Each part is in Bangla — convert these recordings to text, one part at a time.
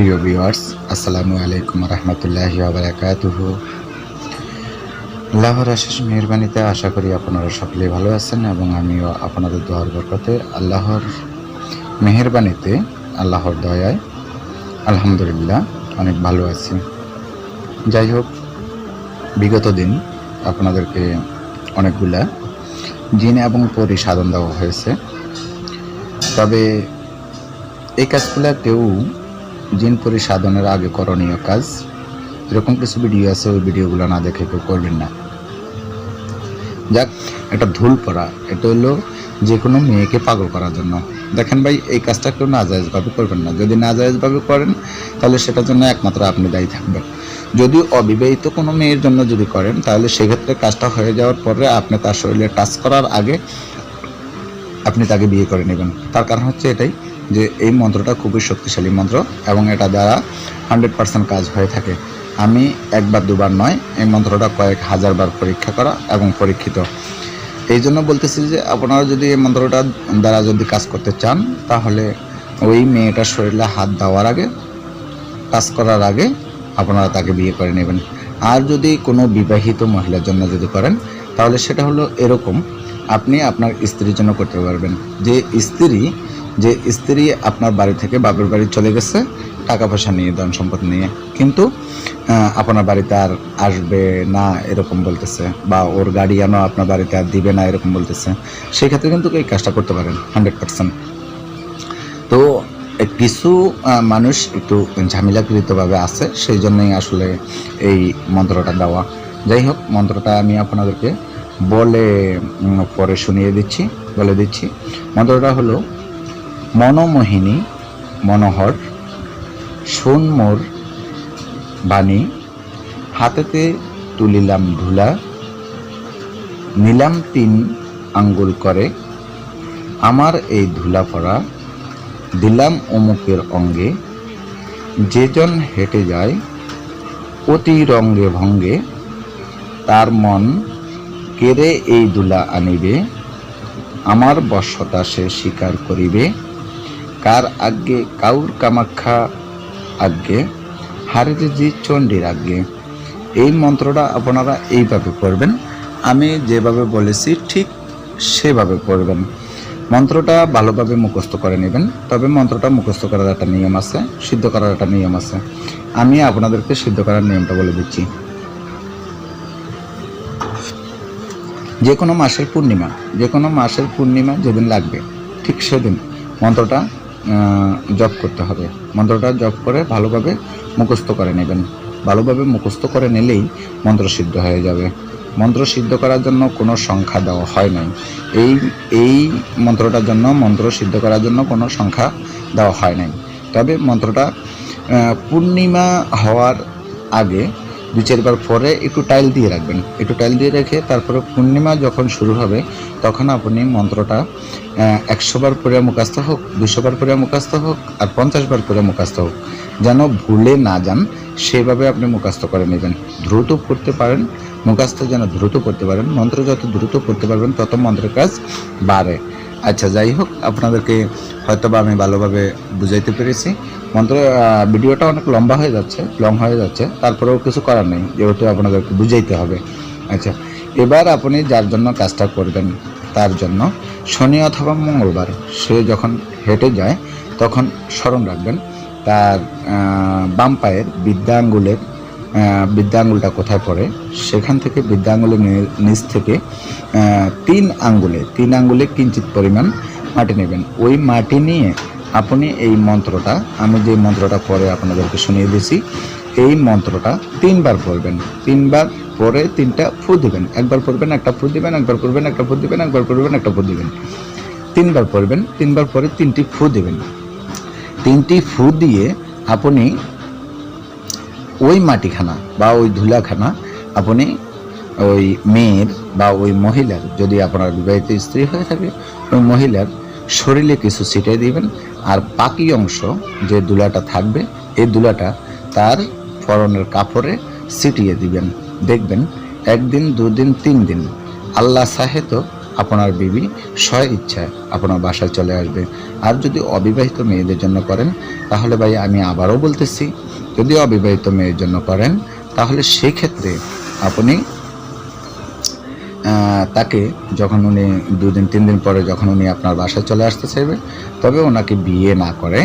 প্রিয় ভিউয়ার্স আসসালামু আলাইকুম রহমতুল্লাহ বারাকাতুহু। আল্লাহর আশেষ মেহরবানিতে আশা করি আপনারা সকলে ভালো আছেন এবং আমিও আপনাদের দোয়ার বরকতে আল্লাহর মেহরবানিতে, আল্লাহর দয়ায় আলহামদুলিল্লাহ অনেক ভালো আছি। যাই হোক, বিগত দিন আপনাদেরকে অনেকগুলা জিন এবং পরি সাধন দেওয়া হয়েছে। তবে এই কাজগুলা কেউ জিন পরি সাধনের আগে করণীয় কাজ। এরকম কিছু ভিডিও আছে, ওই ভিডিওগুলো না দেখে কেউ করবেন না। যাক, একটা ধুল পড়া, এটা হলো যে কোনো মেয়েকে পাগল করার জন্য। দেখেন ভাই, এই কাজটা কেউ নাজায়জভাবে করবেন না। যদি নাজায়জভাবে করেন, তাহলে সেটার জন্য একমাত্র আপনি দায়ী থাকবেন। যদি অবিবাহিত কোনো মেয়ের জন্য যদি করেন, তাহলে সেক্ষেত্রে কাজটা হয়ে যাওয়ার পরে আপনি তার শরীরে টাচ করার আগে আপনি তাকে বিয়ে করে নেবেন। তার কারণ হচ্ছে এটাই যে এই মন্ত্রটা খুবই শক্তিশালী মন্ত্র এবং এটা দ্বারা হান্ড্রেড পার্সেন্ট কাজ হয়ে থাকে। আমি একবার, দুবার নয়, এই মন্ত্রটা কয়েক হাজার বার পরীক্ষা করা এবং পরীক্ষিত। এই জন্য বলতেছি যে আপনারা যদি এই মন্ত্রটা দ্বারা যদি কাজ করতে চান, তাহলে ওই মেয়েটার শরীরে হাত দেওয়ার আগে, কাজ করার আগে আপনারা তাকে বিয়ে করে নেবেন। আর যদি কোনো বিবাহিত মহিলার জন্য যদি করেন, তাহলে সেটা হলো এরকম, আপনি আপনার স্ত্রীর জন্য করতে পারবেন। যে স্ত্রী যে স্ত্রী আপনার বাড়ি থেকে বাপের বাড়ি চলে গেছে টাকা পয়সা নিয়ে ধন সম্পদ নিয়ে, কিন্তু আপনার বাড়িতে আর আসবে না এরকম বলতেছে, বা ওর গাড়িয়ানও আপনার বাড়িতে আর দিবে না এরকম বলতেছে সেই ক্ষেত্রে কিন্তু এই কাজটা করতে পারেন, হান্ড্রেড পার্সেন্ট। তো কিছু মানুষ একটু ঝামেলাকৃতভাবে আছে, সেই জন্যই আসলে এই মন্ত্রটা দেওয়া। যাই হোক, মন্ত্রটা আমি আপনাদেরকে বলে পরে শুনিয়ে দিচ্ছি, বলে দিচ্ছি। মন্ত্রটা হলো মনোমোহিনী, মনোহর শোন মোর বাণী, হাতেতে তুলিলাম ধুলা, নিলাম তিন আঙ্গুল করে, আমার এই ধুলা পড়া দিলাম অমুকের অঙ্গে যেজন হেঁটে যায়, অতি রঙ্গে ভঙ্গে, তার মন কেড়ে এই দুলা আনিবে, আমার বশ্যতা সে স্বীকার করিবে। কার আজ্ঞে, কাউর কামাখ্যা আজ্ঞে জি চণ্ডীর আজ্ঞে। এই মন্ত্রটা আপনারা এইভাবে করবেন আমি যেভাবে বলেছি, ঠিক সেভাবে করবেন মন্ত্রটা ভালোভাবে মুখস্থ করে নেবেন। তবে মন্ত্রটা মুখস্থ করার একটা নিয়ম আছে, সিদ্ধ করার একটা নিয়ম আছে। আমি আপনাদেরকে সিদ্ধ করার নিয়মটা বলে দিচ্ছি। যে কোনো মাসের পূর্ণিমা, যে কোনো মাসের পূর্ণিমা যেদিন লাগবে, ঠিক সেদিন মন্ত্রটা জপ করতে হবে। মন্ত্রটা জপ করে ভালোভাবে মুখস্থ করে নেবেন। ভালোভাবে মুখস্থ করে নিলেই মন্ত্র সিদ্ধ হয়ে যাবে। মন্ত্র সিদ্ধ করার জন্য কোনো সংখ্যা দেওয়া হয় নাই। এই এই মন্ত্রটার জন্য, মন্ত্র সিদ্ধ করার জন্য কোনো সংখ্যা দেওয়া হয় নাই। তবে মন্ত্রটা পূর্ণিমা হওয়ার আগে দু চারবার পরে একটু টাইল দিয়ে রাখবেন। একটু টাইল দিয়ে রেখে তারপরে পূর্ণিমা যখন শুরু হবে, তখন আপনি মন্ত্রটা একশো বার পরে মুখাস্ত হোক, দুশো বার পরে মুখাস্ত হোক, আর পঞ্চাশ বার পরে মুখাস্ত হোক। যেন ভুলে না যান সেভাবে আপনি মুখাস্ত করে নেবেন। দ্রুত করতে পারেন মুখাস্ত যেন দ্রুত করতে পারেন। মন্ত্র যত দ্রুত করতে পারবেন, তত মন্ত্রের কাজ বাড়ে। আচ্ছা যাই হোক, আপনাদেরকে হয়তো আমি ভালোভাবে বুঝাইতে পেরেছি। মন্ত্র ভিডিওটা অনেক লম্বা হয়ে যাচ্ছে লং হয়ে যাচ্ছে, তারপরেও কিছু করার নেই, যেহেতু আপনাদেরকে বুঝাইতে হবে। আচ্ছা এবার আপনি যার জন্য কাজটা করবেন, তার জন্য শনি অথবা মঙ্গলবার, সে যখন হেঁটে যায়, তখন স্মরণ রাখবেন, তার বাম পায়ের বিদ্যা আঙ্গুলের আঙ্গুলটা কোথায় পড়ে? সেখান থেকে নি- নিচ থেকে তিন আঙ্গুলে তিন আঙ্গুলে কিঞ্চিত পরিমাণ মাটি নেবেন। ওই মাটি নিয়ে আপনি এই মন্ত্রটা, আমি যে মন্ত্রটা পরে আপনাদেরকে শুনিয়ে দিয়েছি, এই মন্ত্রটা তিনবার পড়বেন। তিনবার পরে তিনটা ফু দিবেন। একবার পড়বেন, একটা ফু দিবেন, একবার পড়বেন, একটা ফু দিবেন, একবার পড়বেন, একটা ফু দিবেন। তিনবার পড়বেন, তিনবার পরে তিনটি ফু দিবেন। তিনটি ফু দিয়ে আপনি ওই মাটিখানা বা ওই ধুলাখানা আপনি ওই মেয়ের বা ওই মহিলার, যদি আপনার বিবাহিত স্ত্রী হয়ে থাকে, ওই মহিলার শরীরে কিছু ছিটিয়ে দিবেন। আর বাকি অংশ যে দুলাটা থাকবে, এই দুলাটা তার পরনের কাপড়ে ছিটিয়ে দিবেন। দেখবেন, একদিন, দুদিন, তিন দিন আল্লাহ সাহে তো আপনার বিবি স্ব ইচ্ছায় আপনার বাসায় চলে আসবে। আর যদি অবিবাহিত মেয়েদের জন্য করেন, তাহলে ভাই আমি আবারও বলতেছি, যদি অবিবাহিত মেয়ের জন্য করেন, তাহলে সেই ক্ষেত্রে আপনি তাকে যখন উনি দুদিন তিন দিন পরে যখন উনি আপনার বাসায় চলে আসতে চাইবে, তবে ওনাকে বিয়ে না করে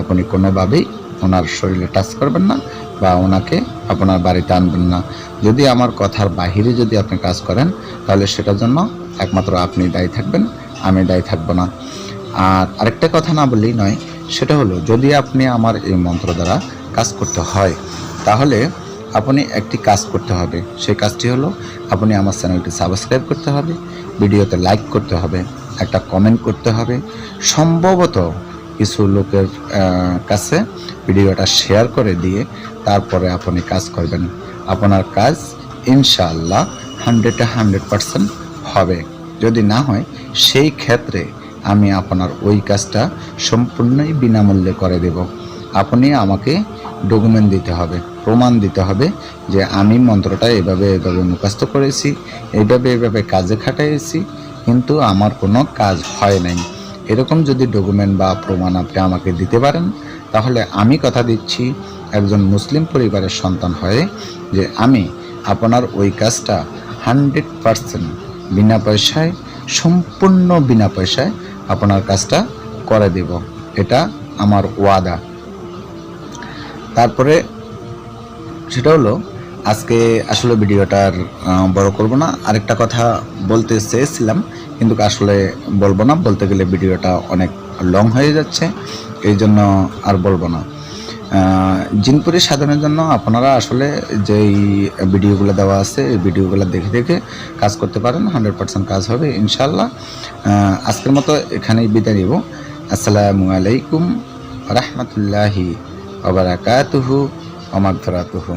আপনি কোনোভাবেই ওনার শরীরে টাচ করবেন না বা ওনাকে আপনার বাড়িতে আনবেন না। যদি আমার কথার বাহিরে যদি আপনি কাজ করেন, তাহলে সেটার জন্য একমাত্র আপনি দায়ী থাকবেন, আমি দায়ী থাকব না। আর আরেকটা কথা না বললেই নয়, সেটা হলো যদি আপনি আমার এই মন্ত্র দ্বারা কাজ করতে হয়, তাহলে আপনি একটি কাজ করতে হবে। সেই কাজটি হলো আপনি আমার চ্যানেলটি সাবস্ক্রাইব করতে হবে, ভিডিওতে লাইক করতে হবে, একটা কমেন্ট করতে হবে। সম্ভবত কিছু লোকের কাছে ভিডিওটা শেয়ার করে দিয়ে তারপরে আপনি কাজ করবেন। আপনার কাজ ইনশাআল্লাহ হান্ড্রেডে হান্ড্রেড পারসেন্ট হবে। যদি না হয়, সেই ক্ষেত্রে আমি আপনার ওই কাজটা সম্পূর্ণই বিনামূল্যে করে দেব। আপনি আমাকে ডকুমেন্ট দিতে হবে, প্রমাণ দিতে হবে যে আমি মন্ত্রটা এভাবে এভাবে মুখস্থ করেছি, এইভাবে এভাবে কাজে খাটাইছি, কিন্তু আমার কোনো কাজ হয় নাই। এরকম যদি ডকুমেন্ট বা প্রমাণ আপনি আমাকে দিতে পারেন, তাহলে আমি কথা দিচ্ছি একজন মুসলিম পরিবারের সন্তান হয়ে যে আমি আপনার ওই কাজটা হান্ড্রেড পারসেন্ট বিনা পয়সায়, সম্পূর্ণ বিনা পয়সায় আপনার কাজটা করে দেব। এটা আমার ওয়াদা। তারপরে সেটা হলো, আজকে আসলে ভিডিওটার বড় করব না। আরেকটা কথা বলতে চেয়েছিলাম, কিন্তু আসলে বলব না। বলতে গেলে ভিডিওটা অনেক লং হয়ে যাচ্ছে এই জন্য আর বলব না। জিনপুরি সাধনের জন্য আপনারা আসলে যেই ভিডিওগুলো দেওয়া আছে, এই ভিডিওগুলো দেখে দেখে কাজ করতে পারেন, হান্ড্রেড পার্সেন্ট কাজ হবে ইনশাল্লাহ আজকের মতো এখানেই বিদায় নিব। আসসালামু আলাইকুম রহমতুল্লাহি ওবরাকাতুহু ওমাগফিরাতুহু